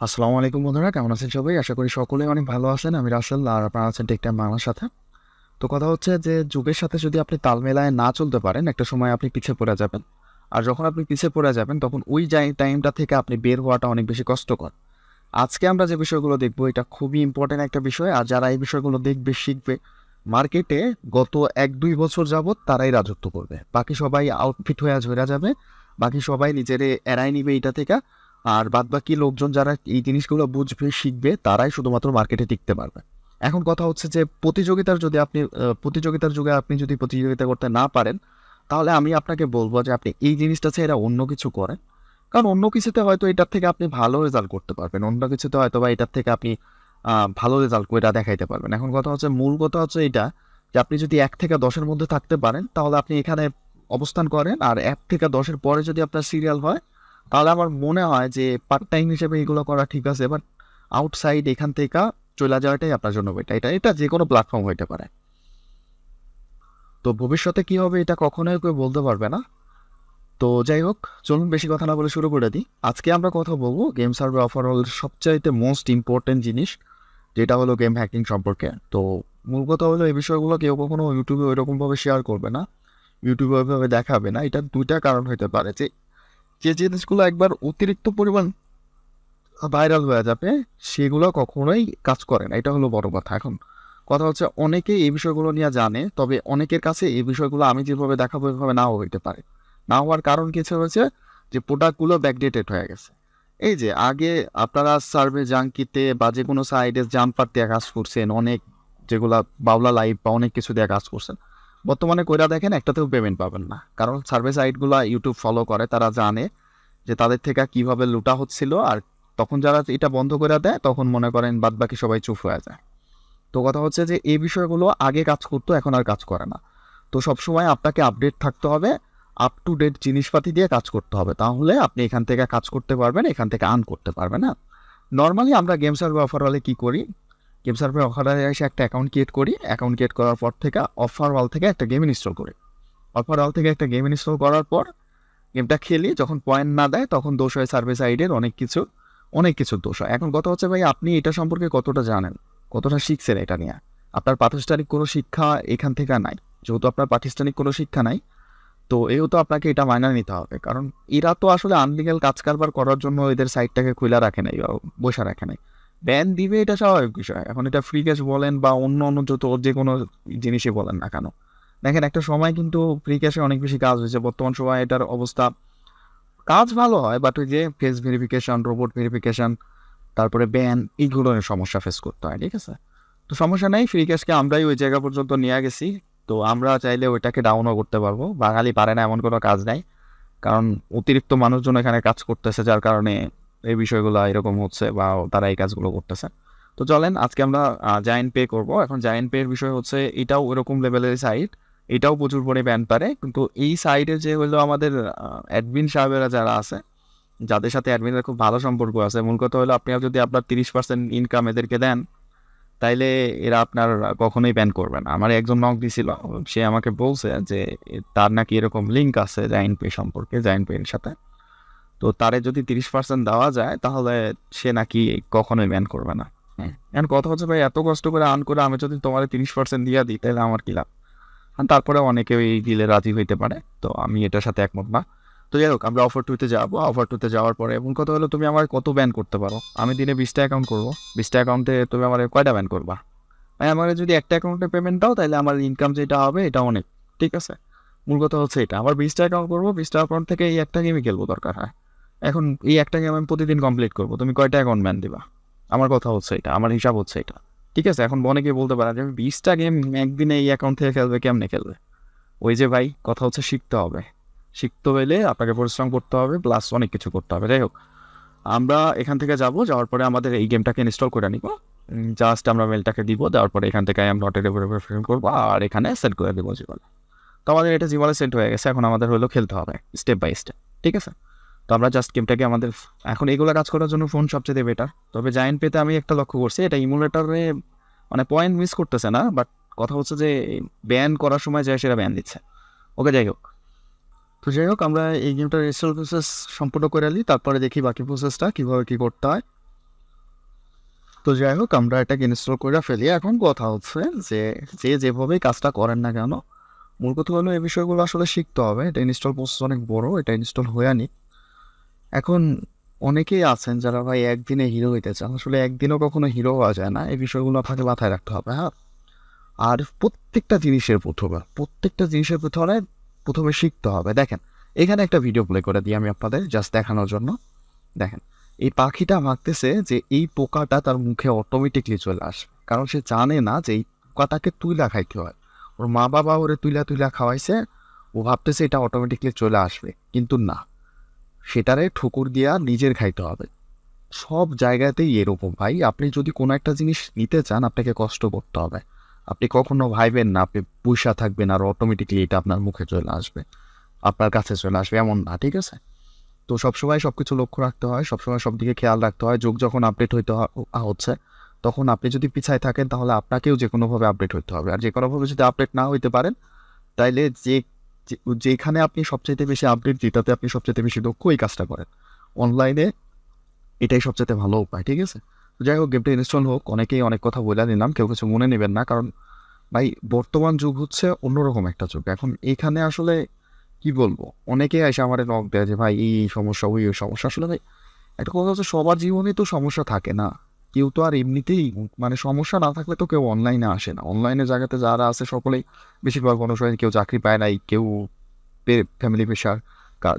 আসসালামু আলাইকুম বন্ধুরা, কেমন আছেন সবাই? আশা করি সকলে অনেক ভালো আছেন। আমি রাসেল আর আপনারা আছেন টেক টাইম বাংলার সাথে। তো কথা হচ্ছে যে, যুগের সাথে যদি আপনি তাল মেলায় না চলতে পারেন, একটা সময় আপনি পিছিয়ে পড়ে যাবেন। আর যখন আপনি পিছিয়ে পড়ে যাবেন, তখন ওই টাইমটা থেকে আপনি বের হওয়াটা অনেক বেশি কষ্টকর। আজকে আমরা যে বিষয়গুলো দেখব, এটা খুবই ইম্পর্টেন্ট একটা বিষয়। আর যারা এই বিষয়গুলো দেখবে, শিখবে, মার্কেটে গত এক, দুই বছর যাবৎ তারাই রাজত্ব করবে। বাকি সবাই আউটফিট হয়ে ঝরে যাবে। বাকি সবাই নিজের এড়াই নিবে এটা থেকে। আর বাদ বাকি লোকজন যারা এই জিনিসগুলো বুঝবে, শিখবে, তারাই শুধুমাত্র মার্কেটে টিকতে পারবে। এখন কথা হচ্ছে যে, প্রতিযোগিতার যদি আপনি প্রতিযোগিতার যুগে আপনি যদি প্রতিযোগিতা করতে না পারেন, তাহলে আমি আপনাকে বলব যে, আপনি এই জিনিসটা ছেড়ে অন্য কিছু করেন। কারণ অন্য কিছুতে হয়তো এটার থেকে আপনি ভালো রেজাল্ট করতে পারবেন, অন্য কিছুতে হয়তো বা এটার থেকে আপনি ভালো রেজাল্ট করে এটা দেখাইতে পারবেন। এখন কথা হচ্ছে, মূল কথা হচ্ছে এটা যে, আপনি যদি এক থেকে দশের মধ্যে থাকতে পারেন, তাহলে আপনি এখানে অবস্থান করেন, আর এক থেকে দশের পরে যদি আপনার সিরিয়াল হয় তাহলে আমার মনে হয় যে পার্ট টাইম হিসেবে এগুলো করা ঠিক আছে বাট আউটসাইড এখান থেকে চলে যাওয়াটাই আপনার জন্য বেটার এটা এটা যে কোনো প্ল্যাটফর্ম হইতে পারে। তো ভবিষ্যতে কি হবে এটা কখনোই কেউ বলতে পারবে না। তো যাই হোক, চলুন বেশি কথা না বলে শুরু করে দিই। আজকে আমরা কথা বলব গেম সার্ভে ওভারঅল সবচাইতে মোস্ট ইম্পর্টেন্ট জিনিস, যেটা হলো গেম হ্যাকিং সম্পর্কে। তো মূল কথা হলো এই বিষয়গুলো কেউ কখনো ইউটিউবে ওইরকমভাবে শেয়ার করবে না। ইউটিউবে ওইভাবে দেখাবে না। এটা দুইটা কারণ হতে পারে যে যে জিনিসগুলো একবার অতিরিক্ত পরিমাণ ভাইরাল হয়ে যাবে, সেগুলো কখনোই কাজ করে না। এটা হলো বড় কথা এখন। কথা হচ্ছে অনেকেই এই বিষয়গুলো নিয়ে জানে, তবে অনেকের কাছে এই বিষয়গুলো আমি যেভাবে দেখাবো এভাবে নাও হইতে পারে। না হওয়ার কারণ কিছু হয়েছে যে প্রোডাক্টগুলো ব্যাকডেটেড হয়ে গেছে। এই যে আগে আপনারা সার্ভে জাঙ্কিতে বা যে কোনো সাইডে জাম্পার দিয়ে কাজ করছেন, অনেক যেগুলা বাউলা লাইভ বা অনেক কিছু দিয়ে কাজ করছেন বর্তমানে কইরা দেখেন একটাতেও পেমেন্ট পাবেন না। কারণ সার্ভে সাইটগুলো ইউটিউব ফলো করে, তারা জানে যে তাদের থেকে কীভাবে লুটা হচ্ছিল আর তখন যারা এটা বন্ধ করে দেয়, তখন মনে করেন বাদ বাকি সবাই চুপ হয়ে যায়। তো কথা হচ্ছে যে এই বিষয়গুলো আগে কাজ করতো, এখন আর কাজ করে না। তো সবসময় আপনাকে আপডেট থাকতে হবে আপ টু ডেট জিনিসপাতি দিয়ে কাজ করতে হবে। তাহলে আপনি এখান থেকে কাজ করতে পারবেন, এখান থেকে আর্ন করতে পারবেন না নর্মালি আমরা গেম সার্ভে হলে কী করি? গেম সার্ভে অফারে এসে একটা অ্যাকাউন্ট ক্রিয়েট করি। অ্যাকাউন্ট ক্রিয়েট করার পর থেকে অফার ওয়াল থেকে একটা গেম ইনস্টল করি। অফার ওয়াল থেকে একটা গেম ইনস্টল করার পর গেমটা খেলি, যখন পয়েন্ট না দেয় তখন দোষ হয় সার্ভিস সাইডের অনেক কিছু অনেক কিছু দোষ হয়। এখন কথা হচ্ছে ভাই, আপনি এটা সম্পর্কে কতটা জানেন? কতটা শিখছেন এটা নিয়ে? আপনার প্রাতিষ্ঠানিক কোনো শিক্ষা এখান থেকে নাই। যেহেতু আপনার প্রাতিষ্ঠানিক কোনো শিক্ষা নাই, তো এও তো আপনাকে এটা মাইনা নিতে হবে। কারণ এরা তো আসলে আনলিগাল কাজ কারবার করার জন্য এদের সাইটটাকে খুলে রাখে নাই বা বসে রাখে নাই। ব্যান দিবে এটা স্বাভাবিক বিষয়। এখন এটা ফ্রি ক্যাশ বলেন বা অন্য অন্য যত যে কোনো জিনিসই বলেন না কেন। দেখেন একটা সময় কিন্তু ফ্রি ক্যাশে অনেক বেশি কাজ হয়েছে। বর্তমান সময় এটার অবস্থা কাজ ভালো হয় বাট ওই যে ফেস ভেরিফিকেশন রোবট ভেরিফিকেশন তারপরে ব্যান এইগুলো সমস্যা ফেস করতে হয়, ঠিক আছে? তো সমস্যা নেই ফ্রি ক্যাশকে আমরাই ওই জায়গা পর্যন্ত নিয়ে গেছি। তো আমরা চাইলে ওইটাকে ডাউনও করতে পারব। বাঙালি পারে না, এমন কোনো কাজ নাই। কারণ অতিরিক্ত মানুষজন এখানে কাজ করতেছে, যার কারণে এই বিষয়গুলো এরকম হচ্ছে বা তারা এই কাজগুলো করতেছে। তো চলেন আজকে আমরা জায়েন্ট পে করব। এখন জায়েন্ট পে এর বিষয় হচ্ছে এটাও ওরকম লেভেলের সাইট এটাও প্রচুর পরে ব্যান পারে। কিন্তু এই সাইডে যে হলো আমাদের অ্যাডমিন সাহেবেরা যারা আছে, যাদের সাথে অ্যাডমিনের খুব ভালো সম্পর্ক আছে, মূল কথা হলো আপনি যদি আপনার তিরিশ পার্সেন্ট ইনকাম এদেরকে দেন, তাইলে এরা আপনার কখনোই ব্যান করবে না। আমার একজন নক দিছিল, সে আমাকে বলছে যে, তার নাকি এরকম লিঙ্ক আছে জাইন পে সম্পর্কে জাইন পে এর সাথে। তো তারে যদি তিরিশ পার্সেন্ট দেওয়া যায় তাহলে সে নাকি কখনোই ব্যান করবে না। এখন কথা হচ্ছে ভাই এত কষ্ট করে আর্ন করে আমি যদি তোমার তিরিশ পার্সেন্ট দিয়ে দিই তাহলে আমার কি লাভ? তারপরে অনেকে এই ডিলে রাজি হইতে পারে তো আমি এটার সাথে একমত না। তো যাই হোক আমরা অফার টুতে যাব। অফার টুতে যাওয়ার পরে এবং কথা হলো তুমি আমার কত ব্যান করতে পারো? আমি দিনে বিশটা অ্যাকাউন্ট করব। বিশটা অ্যাকাউন্টে তুমি আমার কয়টা ব্যান করবা? ভাই আমার যদি একটা অ্যাকাউন্টে পেমেন্ট দাও তাহলে আমার ইনকাম যেটা হবে এটা অনেক। ঠিক আছে? মূল কথা হচ্ছে এটা। আমার বিশটা অ্যাকাউন্ট করব বিশটা অ্যাকাউন্ট থেকে এই একটা গেমই খেলব দরকার হয়। এখন এই একটা গেম আমি প্রতিদিন কমপ্লিট করব। তুমি কয়টা অ্যাকাউন্ট ব্যান দিবা? আমার কথা হচ্ছে এটা, আমার হিসাব হচ্ছে এটা। ঠিক আছে, এখন অনেকে বলতে পারে যে বিশটা গেম একদিনে এই অ্যাকাউন্ট থেকে খেলবে, কেমনে খেলবে? ওই যে ভাই, কথা হচ্ছে শিখতে হবে। শিখতে হলে আপনাকে পরিশ্রম করতে হবে প্লাস অনেক কিছু করতে হবে। যাই হোক, আমরা এখান থেকে যাব, যাওয়ার পরে আমাদের এই গেমটাকে ইনস্টল করে নিব। জাস্ট আমরা মেলটাকে দিব, দেওয়ার পরে এখান থেকে আমি নটের উপরে প্রেফারেন্স করব, আর এখানে সেট করে দেবো জীবনে। তো আমাদের এটা জীবনে সেট হয়ে গেছে, এখন আমাদের হলো খেলতে হবে স্টেপ বাই স্টেপ ঠিক আছে? তো আমরা জাস্ট গেমটাকে আমাদের এখন এগুলো কাজ করার জন্য ফোন সবচেয়ে বেটার তবে জায়েন্ট পেতে আমি একটা লক্ষ্য করছি, এটা ইমুলেটারে মানে পয়েন্ট মিস করতেছে না বাট কথা হচ্ছে যে ব্যান করার সময় যায় সেটা ব্যান দিচ্ছে। ওকে যাই হোক। তো যাই হোক, আমরা এই গেমটার ইনস্টল প্রসেস সম্পূর্ণ করে নিই, তারপরে দেখি বাকি প্রসেসটা কীভাবে কী করতে হয়। তো যাই হোক, আমরা এটাকে ইনস্টল করে ফেলি। এখন কথা হচ্ছে যে যে যেভাবেই কাজটা করেন না কেন, মূল কথা হলো এই বিষয়গুলো আসলে শিখতে হবে। এটা ইনস্টল প্রসেস অনেক বড়, এটা ইনস্টল হয়ে আনি। এখন অনেকেই আছেন যারা ভাই একদিনে হিরো হইতে চান। আসলে একদিনও কখনো হিরো হওয়া যায় না। এই বিষয়গুলো আপনাকে মাথায় রাখতে হবে হ্যাঁ? আর প্রত্যেকটা জিনিসের প্রথমে, প্রত্যেকটা জিনিসের প্রথমে প্রথমে শিখতে হবে। দেখেন, এখানে একটা ভিডিও প্লে করে দিই আমি আপনাদের জাস্ট দেখানোর জন্য। দেখেন, এই পাখিটা ভাবতেছে যে এই পোকাটা তার মুখে অটোমেটিকলি চলে আসবে কারণ সে জানে না যে এই পোকাটাকে তুইলা খাইতে হয়। ওর মা বাবা ওরে তুইলা তুইলা খাওয়াইছে, ও ভাবতেছে এটা অটোমেটিকলি চলে আসবে। কিন্তু না। সেটারে ঠুকুর দিয়া নিজের খাইতে হবে। সব জায়গাতেই এরকম ভাই। আপনি যদি কোনো একটা জিনিস নিতে চান, আপনাকে কষ্ট করতে হবে। আপনি কখনো ভাইবেন না, আপনি পয়সা থাকবেন আর অটোমেটিকলি এটা আপনার মুখে চলে আসবে। আপনার কাছে চলে আসবে, এমন না, ঠিক আছে? তো সবসময় সব কিছু লক্ষ্য রাখতে হয়, সবসময় সব দিকে খেয়াল রাখতে হয়। যুগ যখন আপডেট হইতে হচ্ছে, তখন আপনি যদি পিছায় থাকেন, তাহলে আপনাকেও যে কোনোভাবে আপডেট হইতে হবে। আর যে কোনোভাবে যদি আপডেট না হইতে পারেন, তাইলে যে যেখানে আপনি সবচেয়ে বেশি আপডেট যেটাতে আপনি সবচেয়ে বেশি দক্ষ, এই কাজটা করেন। অনলাইনে এটাই সবচেয়ে ভালো উপায়, ঠিক আছে? যাই হোক গেমটা ইনস্টল হোক, অনেকেই অনেক কথা বলে নিলাম, কেউ কিছু মনে নেবেন না, কারণ ভাই, বর্তমান যুগ হচ্ছে অন্যরকম একটা যুগ। এখন এখানে আসলে কি বলব? অনেকেই এসে আমার নক দেয় যে, ভাই, এই সমস্যা, ওই ওই সমস্যা। আসলে ভাই, একটা কথা হচ্ছে, সবার জীবনে তো সমস্যা থাকে না। কেউ তো আর এমনিতেই মানে সমস্যা না থাকলে তো কেউ অনলাইনে আসে না। অনলাইনে জায়গাতে যারা আছে সকলেই বেশিরভাগ মানুষ হয় কেউ চাকরি পায় নাই, কেউ ফ্যামিলি প্রেশার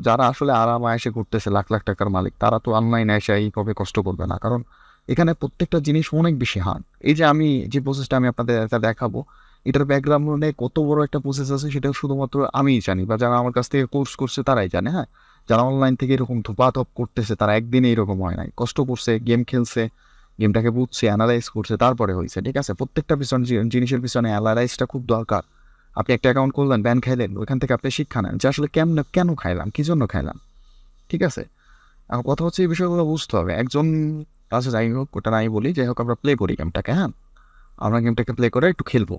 যারা আসলে আরাম এসে করতেছে লাখ লাখ টাকার মালিক, তারা তো অনলাইনে এসে এইভাবে কষ্ট করবে না। কারণ এখানে প্রত্যেকটা জিনিস অনেক বেশি হার্ড। এই যে আমি যে প্রসেসটা আমি আপনাদের এটা দেখাবো, এটার ব্যাকগ্রাউন্ডে কত বড় একটা প্রসেস আছে সেটা শুধুমাত্র আমিই জানি বা যারা আমার কাছ থেকে কোর্স করছে তারাই জানে হ্যাঁ? যারা অনলাইন থেকে এরকম ধোপাধপ করতেছে তারা একদিনে এরকম হয় নাই। কষ্ট করছে গেম খেলছে গেমটাকে বুঝছে অ্যানালাইজ করছে, তারপরে হয়েছে, ঠিক আছে? প্রত্যেকটা পিছনে জিনিসের পিছনে অ্যানালাইজটা খুব দরকার। আপনি একটা অ্যাকাউন্ট করলেন ব্যান খাইলেন, ওইখান থেকে আপনি শিক্ষা নেন যে আসলে কেমন, কেন খাইলাম, কী জন্য খাইলাম, ঠিক আছে? এখন কথা হচ্ছে এই বিষয়গুলো বুঝতে হবে। একজন আছে, যাই হোক, ওটা নাই বলি, যাই হোক, আমরা প্লে করি গেমটাকে হ্যাঁ? আমরা গেমটাকে প্লে করে একটু খেলব।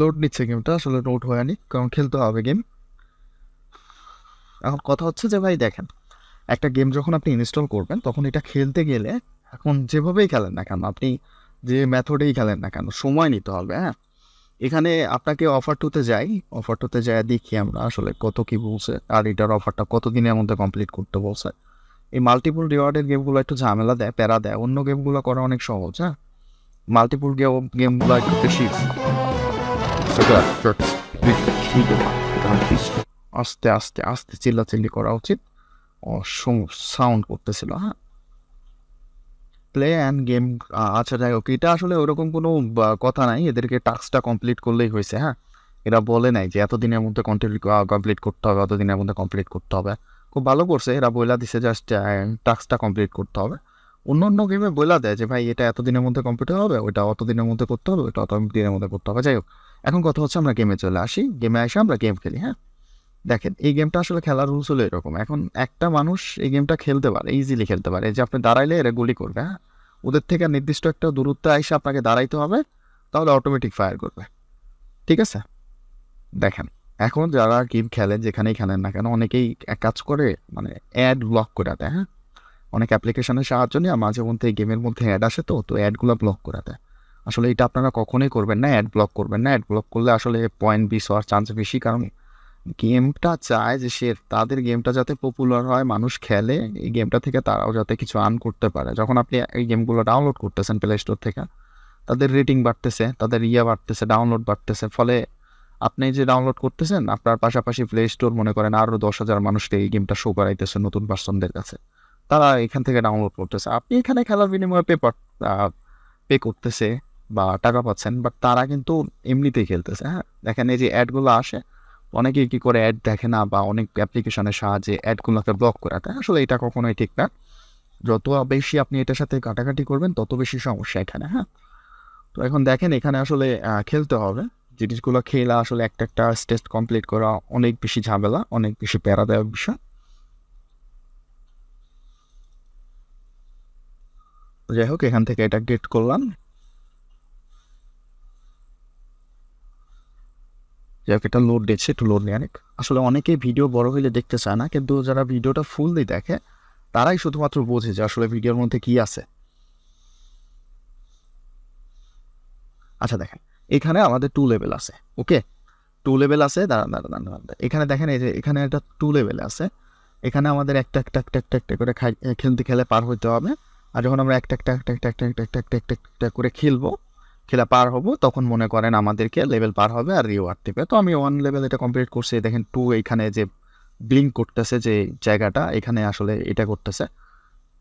লোড নিচ্ছে গেমটা আসলে লোড হয়নি, কারণ খেলতে হবে গেম এখন কথা হচ্ছে যে ভাই দেখেন, একটা গেম যখন আপনি ইনস্টল করবেন, তখন এটা খেলতে গেলে এখন যেভাবেই খেলেন না কেন, আপনি যে মেথডেই খেলেন না কেন, সময় নিতে হবে হ্যাঁ? এখানে আপনাকে অফার টুতে যাই অফার টুতে যাই দেখি আমরা আসলে কত কি বলছে, আর এটার অফারটা কত দিনের মধ্যে কমপ্লিট করতে বলছে। এই মাল্টিপুল রিওয়ার্ডের গেমগুলো একটু ঝামেলা দেয়, প্যারা দেয়, অন্য গেমগুলো করা অনেক সহজ হ্যাঁ? মাল্টিপুল গেম গেমগুলো একটু বেশি। আস্তে আস্তে আস্তে চিল্লাচিল্লি করা উচিত। সাউন্ড করতেছিল হ্যাঁ। প্লে অ্যান্ড গেম আচ্ছা যাই হোক, এটা আসলে ওরকম কোনো কথা নাই। এদেরকে টাস্কটা কমপ্লিট করলেই হয়েছে হ্যাঁ। এরা বলে নাই যে এত দিনের মধ্যে কমপ্লিট করতে হবে অত দিনের মধ্যে কমপ্লিট করতে হবে। খুব ভালো করছে, এরা বইলা দিছে জাস্ট টাস্কটা কমপ্লিট করতে হবে। অন্য অন্য গেমে বইলা দেয় যে, ভাই, এটা এতদিনের মধ্যে কমপ্লিট হবে ওইটা অত দিনের মধ্যে করতে হবে ওইটা অত দিনের মধ্যে করতে হবে। যাই হোক এখন কথা হচ্ছে আমরা গেমে চলে আসি। গেমে এসে আমরা গেম খেলি হ্যাঁ? দেখেন, এই গেমটা আসলে খেলার রুলস হলো এরকম। এখন একটা মানুষ এই গেমটা খেলতে পারে ইজিলি খেলতে পারে। যে আপনি দাঁড়াইলে এরা গুলি করবে হ্যাঁ? ওদের থেকে নির্দিষ্ট একটা দূরত্বে এসে আপনাকে দাঁড়াইতে হবে, তাহলে অটোমেটিক ফায়ার করবে। ঠিক আছে? দেখেন, এখন যারা গেম খেলেন যেখানেই খেলেন না কেন, অনেকেই এক কাজ করে মানে অ্যাড ব্লক করে দেয় হ্যাঁ? অনেক অ্যাপ্লিকেশনের সাহায্য নিয়ে মাঝে মধ্যে গেমের মধ্যে অ্যাড আসে তো তো অ্যাডগুলো ব্লক করে দেয়। আসলে এটা আপনারা কখনোই করবেন না অ্যাড ব্লক করবেন না। অ্যাড ব্লক করলে আসলে পয়েন্ট বিস হওয়ার চান্স বেশি। কারণ গেমটা চায় যে সে, তাদের গেমটা যাতে পপুলার হয়, মানুষ খেলে, এই গেমটা থেকে তারাও যাতে কিছু আর্ন করতে পারে। যখন আপনি এই গেমগুলো ডাউনলোড করতেছেন প্লে স্টোর থেকে, তাদের রেটিং বাড়তেছে, তাদের ইয়ে বাড়তেছে ডাউনলোড বাড়তেছে। ফলে আপনি যে ডাউনলোড করতেছেন, আপনার পাশাপাশি প্লে স্টোর মনে করেন আরও দশ হাজার মানুষকে এই গেমটা শো করাইতেছে নতুন পার্সনদের কাছে। তারা এখান থেকে ডাউনলোড করতেছে। আপনি এখানে খেলার বিনিময়ে পেপার পে করতেছে। বা টাকা পাচ্ছেন বাট তারা কিন্তু এমনিতেই খেলতেছে হ্যাঁ? দেখেন এই যে অ্যাডগুলো আসে, অনেকেই কি করে অ্যাড দেখে না বা অনেক অ্যাপ্লিকেশনের সাহায্যে অ্যাডগুলোকে ব্লক করে দেয়। আসলে এটা কখনোই ঠিক না। যত বেশি আপনি এটার সাথে কাটাকাটি করবেন, তত বেশি সমস্যা এখানে হ্যাঁ? তো এখন দেখেন এখানে আসলে খেলতে হবে। জিনিসগুলো খেলা আসলে একটা একটা টেস্ট কমপ্লিট করা অনেক বেশি ঝামেলা, অনেক বেশি প্যারাদায়ক বিষয়। যাই হোক, এখান থেকে এটা গেট করলাম। এটা লোড দিচ্ছে একটু লোড নিয়ে অনেক আসলে অনেকেই ভিডিও বড় হইলে দেখতে চায় না কিন্তু যারা ভিডিওটা ফুললি দেখে তারাই শুধুমাত্র বোঝে যে আসলে ভিডিওর মধ্যে কি আছে আচ্ছা দেখেন এখানে আমাদের টু লেভেল আছে ওকে টু লেভেল আছে দাঁড়ান দাঁড়ান। এখানে দেখেন এই যে এখানে একটা টু লেভেল আছে এখানে আমাদের একটা একটা একটা একটা একটা করে খেলতে খেলে পার হইতে হবে আর যখন আমরা একটা একটা একটা একটা একটা একটা একটা একটা করে খেলব খেলা পার হব, তখন মনে করেন আমাদেরকে লেভেল পার হবে আর রিওয়ার্ড দেবে। তো আমি ওয়ান লেভেল এটা কমপ্লিট করছি, দেখেন টু এইখানে যে ব্লিঙ্ক করতেছে যে জায়গাটা, এখানে আসলে এটা করতেছে।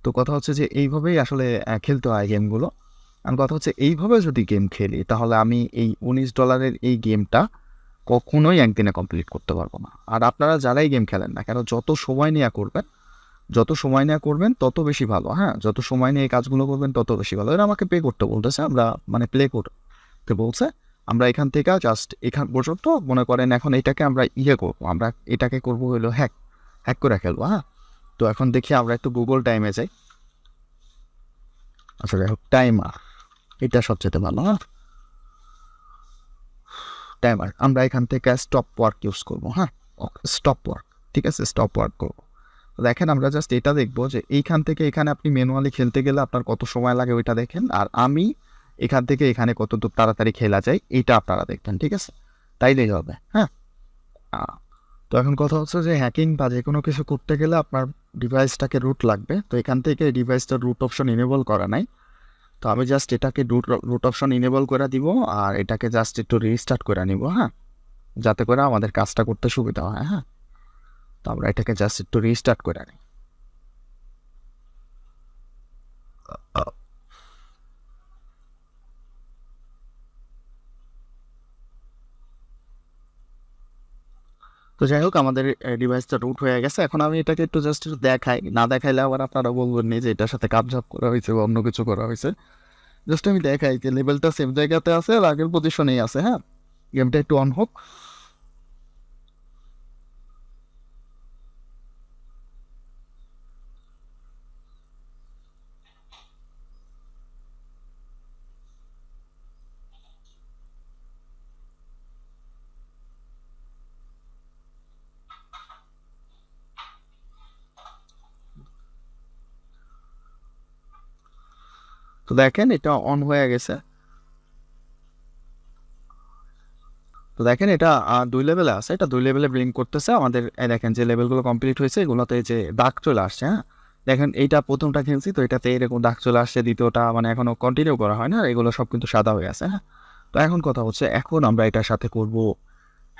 তো কথা হচ্ছে যে এইভাবেই আসলে খেলতে হয় গেমগুলো আর কথা হচ্ছে এইভাবে যদি গেম খেলি, তাহলে আমি এই উনিশ ডলারের এই গেমটা কখনোই একদিনে কমপ্লিট করতে পারব না। আর আপনারা যারাই গেম খেলেন না কেন, যত সময় নেওয়া করবেন যত সময় নেওয়া করবেন, তত বেশি ভালো। হ্যাঁ যত সময় নিয়ে এই কাজগুলো করবেন, তত বেশি ভালো। এরা আমাকে পে করতে বলতেছে, আমরা মানে প্লে করতে বলছে, আমরা এখান থেকে জাস্ট এখান পর্যন্ত মনে করেন এখন এটাকে আমরা ইয়ে করব, আমরা এটাকে করব হলো হ্যাক হ্যাক করে খেলব হ্যাঁ? তো এখন দেখি আমরা একটু গুগল টাইমে যাই। আচ্ছা যাই হোক টাইমার এটা সবচেয়ে ভালো হ্যাঁ? টাইমার আমরা এখান থেকে স্টপ ওয়ার্ক ইউজ করব হ্যাঁ? স্টপ ওয়ার্ক ঠিক আছে স্টপ ওয়ার্ক করব। দেখেন, আমরা জাস্ট এটা দেখব যে এইখান থেকে এখানে আপনি ম্যানুয়ালি খেলতে গেলে আপনার কত সময় লাগে ওইটা দেখেন। আর আমি এখান থেকে এখানে কত দূর তাড়াতাড়ি খেলা যায় এইটা আপনারা দেখবেন, ঠিক আছে? তাইলেই হবে হ্যাঁ? তো এখন কথা হচ্ছে যে হ্যাকিং বা যে কোনো কিছু করতে গেলে আপনার ডিভাইসটাকে রুট লাগবে। তো এখান থেকে ডিভাইসটার রুট অপশন ইনেবল করা নাই। তো আমি জাস্ট এটাকে রুট রুট অপশন ইনেবল করে দিব আর এটাকে জাস্ট একটু রিস্টার্ট করে নিব হ্যাঁ? যাতে করে আমাদের কাজটা করতে সুবিধা হয় হ্যাঁ? তো আমরা এটাকে জাস্ট একটু রিস্টার্ট করে আনি। তো যাই হোক, আমাদের ডিভাইসটা রুট হয়ে গেছে। এখন আমি এটাকে একটু জাস্ট দেখাই। না দেখাইলে আবার আপনারা বলবেন নি যে এটার সাথে কাপঝাপ করা হয়েছে বা অন্য কিছু করা হয়েছে। জাস্ট আমি দেখাই যে লেভেলটা সেম জায়গাতে আছে আর আগের পজিশনেই আছে হ্যাঁ? গেমটা একটু অন হোক। তো দেখেন এটা অন হয়ে গেছে। তো দেখেন এটা দুই লেভেলে আছে। এটা দুই লেভেলে ব্লিঙ্ক করতেছে। আমাদের দেখেন যে লেভেলগুলো কমপ্লিট হয়েছে, এগুলোতে যে দাগ চলে আসছে হ্যাঁ? দেখেন এইটা প্রথমটা খেলছি, তো এটাতে এরকম দাগ চলে আসছে, দ্বিতীয়টা মানে এখনও কন্টিনিউ করা হয় না এগুলো সব কিন্তু সাদা হয়ে আছে হ্যাঁ? তো এখন কথা হচ্ছে, এখন আমরা এটার সাথে করব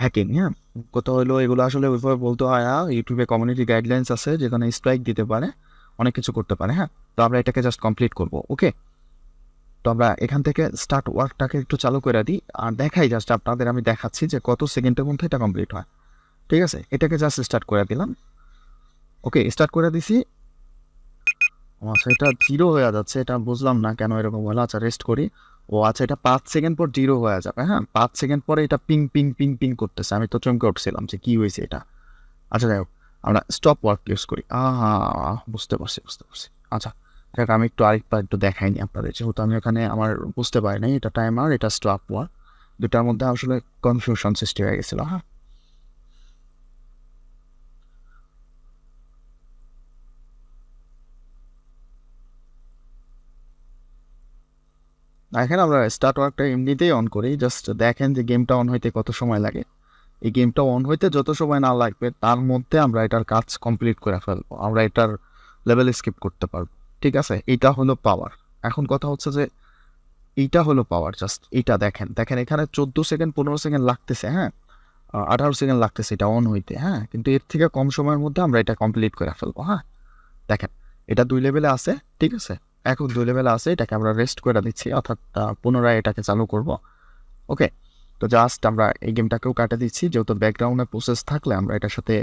হ্যাকিং হ্যাঁ? কথা হলো, এগুলো আসলে ওইভাবে বলতে হয় না। ইউটিউবে কমিউনিটি গাইডলাইন্স আছে, যেখানে স্ট্রাইক দিতে পারে, অনেক কিছু করতে পারে হ্যাঁ? তো আমরা এটাকে জাস্ট কমপ্লিট করব ওকে তো আমরা এখান থেকে স্টার্ট ওয়ার্কটাকে একটু চালু করে দিই। আর দেখাই জাস্ট আপনাদের আমি দেখাচ্ছি যে কত সেকেন্ডের মধ্যে এটা কমপ্লিট হয়। ঠিক আছে? এটাকে জাস্ট স্টার্ট করে দিলাম। ওকে স্টার্ট করে দিছি। আচ্ছা এটা জিরো হয়ে যাচ্ছে, এটা বুঝলাম না কেন এরকম হলো। আচ্ছা রেস্ট করি। ও আচ্ছা এটা পাঁচ সেকেন্ড পর জিরো হয়ে যাবে হ্যাঁ? পাঁচ সেকেন্ড পরে এটা পিং পিং পিং পিং করতেছে। আমি তো চমকে উঠছিলাম যে কী হয়েছে এটা। আচ্ছা যাই হোক, আমরা স্টপ ওয়ার্ক ইউজ করি। আহা, বুঝতে পারছি বুঝতে পারছি। আচ্ছা দেখ, আমি একটু আরেকবার একটু দেখাইনি আপনাদের, যেহেতু আমি ওখানে আমার বুঝতে পারি নাই, এটা টাইমার এটা স্টপ ওয়ার দুটার মধ্যে আসলে কনফিউশন সৃষ্টি হয়ে গেছিল হ্যাঁ? দেখেন আমরা স্টার্ট ওয়ার্কটা এমনিতেই অন করি জাস্ট দেখেন যে গেমটা অন হইতে কত সময় লাগে। এই গেমটা অন হইতে যত সময় না লাগবে, তার মধ্যে আমরা এটার কাজ কমপ্লিট করে ফেলব, আমরা এটার লেভেল স্কিপ করতে পারব। ঠিক আছে? এটা হলো পাওয়ার এখন কথা হচ্ছে যে এইটা হলো পাওয়ার জাস্ট এইটা দেখেন। দেখেন এখানে চোদ্দ সেকেন্ড পনেরো সেকেন্ড লাগতেছে হ্যাঁ? আঠারো সেকেন্ড লাগতেছে, এটা অন হইতে হ্যাঁ? কিন্তু এর থেকে কম সময়ের মধ্যে আমরা এটা কমপ্লিট করে ফেলব হ্যাঁ? দেখেন, এটা দুই লেভেলে আছে, ঠিক আছে? এখন দুই লেভেলে আছে, এটাকে আমরা রেস্ট করে দিচ্ছি, অর্থাৎ পুনরায় এটাকে চালু করব ওকে তো জাস্ট আমরা এই গেমটাকেও কাটে দিচ্ছি, যেহেতু ব্যাকগ্রাউন্ডে প্রসেস থাকলে আমরা এটার সাথে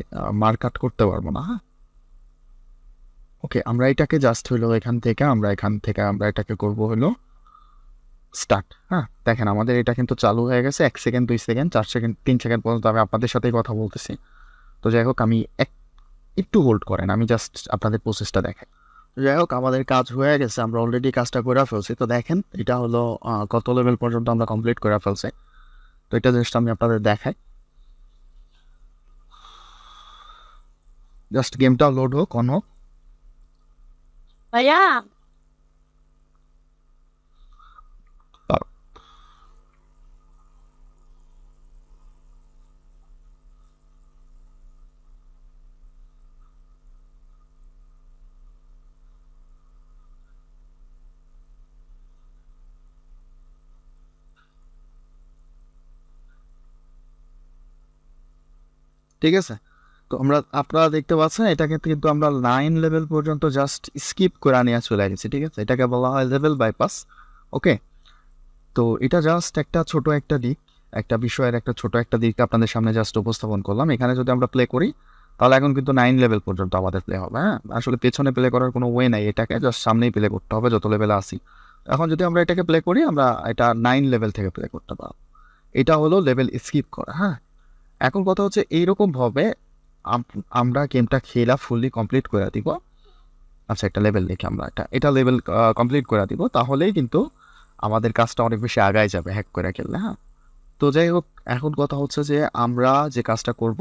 মার কাট করতে পারব না হ্যাঁ? ওকে আমরা এটাকে জাস্ট হলো এখান থেকে, আমরা এখান থেকে, আমরা এটাকে করব হলো স্টার্ট হ্যাঁ দেখেন আমাদের এটা কিন্তু চালু হয়ে গেছে, এক সেকেন্ড দুই সেকেন্ড চার সেকেন্ড তিন সেকেন্ড পর্যন্ত আমি আপনাদের সাথেই কথা বলতেছি। তো যাই হোক, আমি এক, একটু হোল্ড করেন, আমি জাস্ট আপনাদের প্রসেসটা দেখাই। যাই হোক, আমাদের কাজ হয়ে গেছে, আমরা অলরেডি কাজটা করে ফেলছি। তো দেখেন, এটা হলো কত লেভেল পর্যন্ত আমরা কমপ্লিট করে ফেলছি। তো এটা জাস্ট আমি আপনাদের দেখাই। জাস্ট গেমটা লোড হোক অন হোক ভাইয়া ঠিক আছে তো আমরা, আপনারা দেখতে পাচ্ছেন, এটাকে কিন্তু আমরা নাইন লেভেল পর্যন্ত জাস্ট স্কিপ করে নিয়ে চলে গেছি, ঠিক আছে? এটাকে বলা হয় লেভেল বাইপাস ওকে তো এটা জাস্ট একটা ছোট একটা দিক, একটা বিষয়ের একটা ছোট একটা দিক আপনাদের সামনে জাস্ট উপস্থাপন করলাম। এখানে যদি আমরা প্লে করি, তাহলে এখন কিন্তু নাইন লেভেল পর্যন্ত আমাদের প্লে হবে হ্যাঁ? আসলে পেছনে প্লে করার কোনো ওয়ে নাই, এটাকে জাস্ট সামনেই প্লে করতে হবে যত লেভেলে আসি এখন যদি আমরা এটাকে প্লে করি, আমরা এটা নাইন লেভেল থেকে প্লে করতে পারব। এটা হলো লেভেল স্কিপ করা হ্যাঁ? এখন কথা হচ্ছে, এইরকমভাবে আমরা গেমটা খেলা ফুললি কমপ্লিট করে দিব। আচ্ছা একটা লেভেল দেখি আমরা এটা এটা লেভেল কমপ্লিট করে দিব, তাহলেই কিন্তু আমাদের কাজটা অনেক বেশি আগায় যাবে হ্যাক করে খেললে হ্যাঁ? তো যাই হোক, এখন কথা হচ্ছে যে আমরা যে কাজটা করব,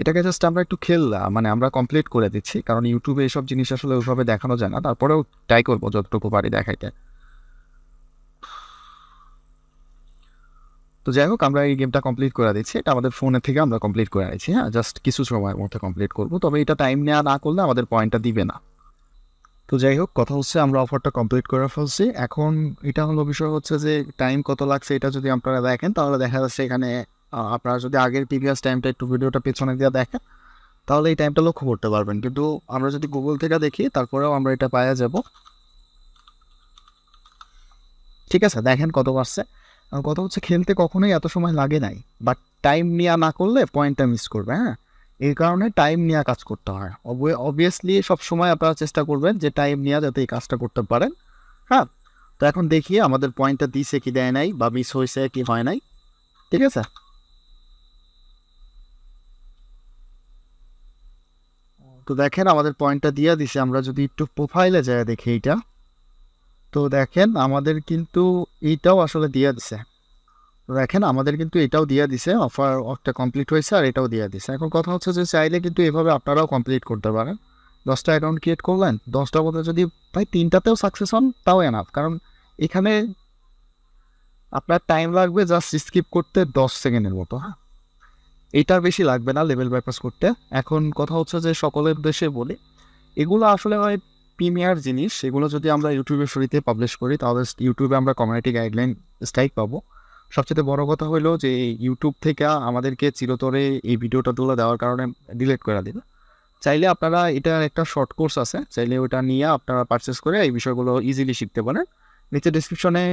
এটাকে জাস্ট আমরা একটু খেললাম মানে আমরা কমপ্লিট করে দিচ্ছি, কারণ ইউটিউবে এইসব জিনিস আসলে ওইভাবে দেখানো যায় না। তারপরেও ট্রাই করব যতটুকু পারি দেখাইতে। তো যাই হোক, আমরা এই গেমটা কমপ্লিট করে দিচ্ছি। এটা আমাদের ফোনের থেকে আমরা কমপ্লিট করে দিচ্ছি হ্যাঁ? জাস্ট কিছু সময়ের মধ্যে কমপ্লিট করব। তবে এটা টাইম নেওয়া না করলে আমাদের পয়েন্টটা দিবে না। তো যাই হোক, কথা হচ্ছে আমরা অফারটা কমপ্লিট করে ফেলছি। এখন এটা হলো বিষয় হচ্ছে যে টাইম কত লাগছে এটা যদি আপনারা দেখেন, তাহলে দেখা যাচ্ছে এখানে আপনারা যদি আগের প্রিভিয়াস টাইমটা একটু ভিডিওটা পেছনে দিয়ে দেখেন, তাহলে এই টাইমটা লক্ষ্য করতে পারবেন। কিন্তু আমরা যদি গুগল থেকে দেখি, তারপরেও আমরা এটা পাওয়া যাব। ঠিক আছে, দেখেন কত পারছে কথা হচ্ছে খেলতে কখনোই এত সময় লাগে নাই। বাট টাইম নেওয়া না করলে পয়েন্টটা মিস করবে হ্যাঁ? এই কারণে টাইম নেওয়া কাজ করতে হয়। অবভিয়াসলি সব সময় আপনারা চেষ্টা করবেন যে টাইম নেওয়া যাতে এই কাজটা করতে পারেন হ্যাঁ? তো এখন দেখি আমাদের পয়েন্টটা দিছে কি দেয় নাই বা মিস হয়েছে কি হয় নাই, ঠিক আছে? তো দেখেন আমাদের পয়েন্টটা দিয়ে দিছে, আমরা যদি একটু প্রোফাইলে যায় দেখি এইটা। তো দেখেন আমাদের কিন্তু এইটাও আসলে দিয়ে দিছে। দেখেন আমাদের কিন্তু এটাও দিয়ে দিছে অফার একটা কমপ্লিট হয়েছে আর এটাও দিয়ে দিছে। এখন কথা হচ্ছে যে চাইলে কিন্তু এভাবে আপনারাও কমপ্লিট করতে পারেন। দশটা অ্যাকাউন্ট ক্রিয়েট করলেন, দশটার মধ্যে যদি ভাই তিনটাতেও সাকসেস হন, তাও এনাফ কারণ এখানে আপনার টাইম লাগবে জাস্ট স্কিপ করতে দশ সেকেন্ডের মতো হ্যাঁ? এটার বেশি লাগবে না লেভেল বাইপাস করতে। এখন কথা হচ্ছে যে সকলের দেশে বলি, এগুলো আসলে হয় প্রিমিয়ার জিনিস, সেগুলো যদি আমরা ইউটিউবে ফ্রিতে পাবলিশ করি, তাহলে ইউটিউবে আমরা কমিউনিটি গাইডলাইন স্ট্রাইক পাবো। সবচেয়ে বড় কথা হলো যে ইউটিউব থেকে আমাদেরকে চিরতরে এই ভিডিওটা তুলে দেওয়ার কারণে ডিলিট করে দিল চাইলে আপনারা এটার একটা শর্ট কোর্স আছে, চাইলে ওটা নিয়ে আপনারা পারচেস করে এই বিষয়গুলো ইজিলি শিখতে পারেন। নিচে ডিসক্রিপশনে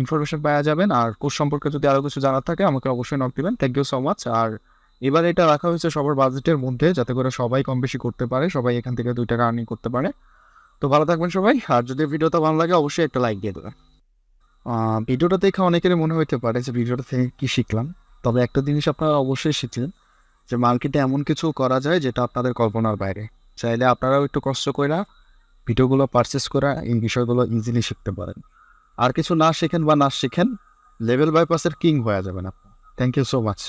ইনফরমেশন পাওয়া যাবেন। আর কোর্স সম্পর্কে যদি আরও কিছু জানার থাকে, আমাকে অবশ্যই নক দিবেন। থ্যাংক ইউ সো মাচ আর এবার এটা রাখা হয়েছে সবার বাজেটের মধ্যে, যাতে করে সবাই কম বেশি করতে পারে, সবাই এখান থেকে দুই টাকা আর্নিং করতে পারে। তো ভালো থাকবেন সবাই। আর যদি ভিডিওটা ভালো লাগে, অবশ্যই একটা লাইক দিয়ে দেবেন। ভিডিওটা দেখে অনেকেরই মনে হতে পারে যে ভিডিওটা থেকে কী শিখলাম। তবে একটা জিনিস আপনারা অবশ্যই শিখলেন, যে মার্কেটে এমন কিছু করা যায় যেটা আপনাদের কল্পনার বাইরে। চাইলে আপনারাও একটু কষ্ট করে ভিডিওগুলো পারচেস করা এই বিষয়গুলো ইজিলি শিখতে পারেন। আর কিছু না শেখেন বা না শেখেন লেভেল বাইপাসের কিং হয়ে যাবেন আপনি। Thank you so much